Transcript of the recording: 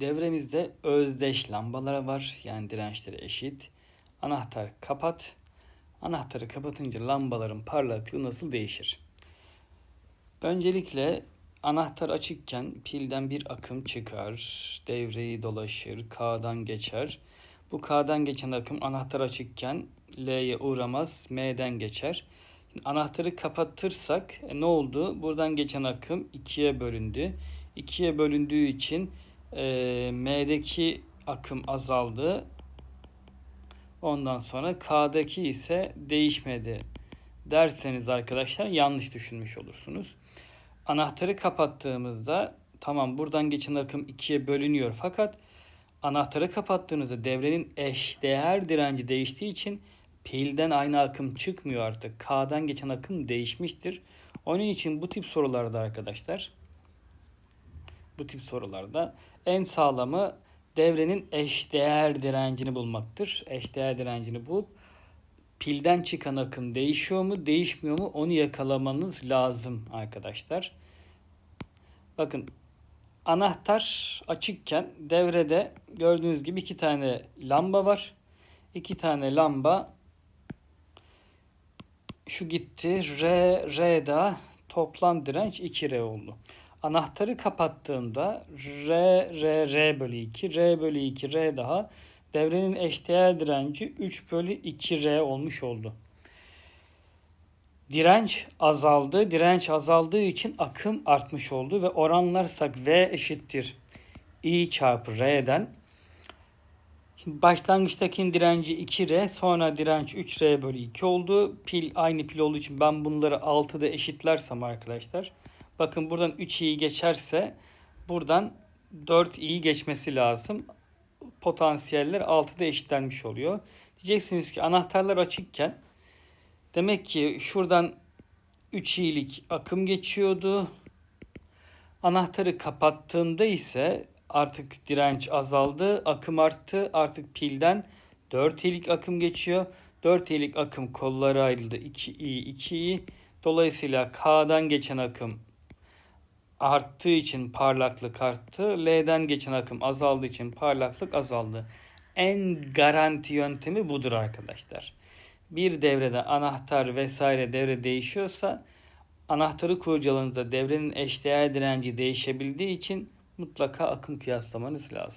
Devremizde özdeş lambalar var. Yani dirençleri eşit. Anahtar kapat. Anahtarı kapatınca lambaların parlaklığı nasıl değişir? Öncelikle anahtar açıkken pilden bir akım çıkar. Devreyi dolaşır. K'dan geçer. Bu K'dan geçen akım anahtar açıkken L'ye uğramaz. M'den geçer. Anahtarı kapatırsak e, ne oldu? Buradan geçen akım ikiye bölündü. İkiye bölündüğü için e, M'deki akım azaldı. Ondan sonra K'daki ise değişmedi derseniz arkadaşlar yanlış düşünmüş olursunuz. Anahtarı kapattığımızda tamam buradan geçen akım ikiye bölünüyor fakat anahtarı kapattığınızda devrenin eşdeğer direnci değiştiği için pilden aynı akım çıkmıyor artık. K'dan geçen akım değişmiştir. Onun için bu tip sorularda arkadaşlar bu tip sorularda en sağlamı devrenin eşdeğer direncini bulmaktır. Eşdeğer direncini bulup pilden çıkan akım değişiyor mu, değişmiyor mu onu yakalamanız lazım arkadaşlar. Bakın anahtar açıkken devrede gördüğünüz gibi iki tane lamba var. İki tane lamba şu gitti. R, R da toplam direnç 2R oldu. Anahtarı kapattığımda R, R, R bölü 2, R bölü 2, R daha devrenin eşdeğer direnci 3 bölü 2R olmuş oldu. Direnç azaldı. Direnç azaldığı için akım artmış oldu ve oranlarsak V eşittir I çarpı R'den Şimdi direnci 2R sonra direnç 3R bölü 2 oldu. Pil aynı pil olduğu için ben bunları 6'da eşitlersem arkadaşlar. Bakın buradan 3i'yi geçerse buradan 4i'yi geçmesi lazım. Potansiyeller 6'da eşitlenmiş oluyor. Diyeceksiniz ki anahtarlar açıkken demek ki şuradan 3i'lik akım geçiyordu. Anahtarı kapattığımda ise artık direnç azaldı, akım arttı. Artık pilden 4 i'lik akım geçiyor. 4 i'lik akım kolları ayrıldı. 2i, 2i. Dolayısıyla K'dan geçen akım arttığı için parlaklık arttı. L'den geçen akım azaldığı için parlaklık azaldı. En garanti yöntemi budur arkadaşlar. Bir devrede anahtar vesaire devre değişiyorsa anahtarı kurcaladığınızda devrenin eşdeğer direnci değişebildiği için mutlaka akım kıyaslamanız lazım.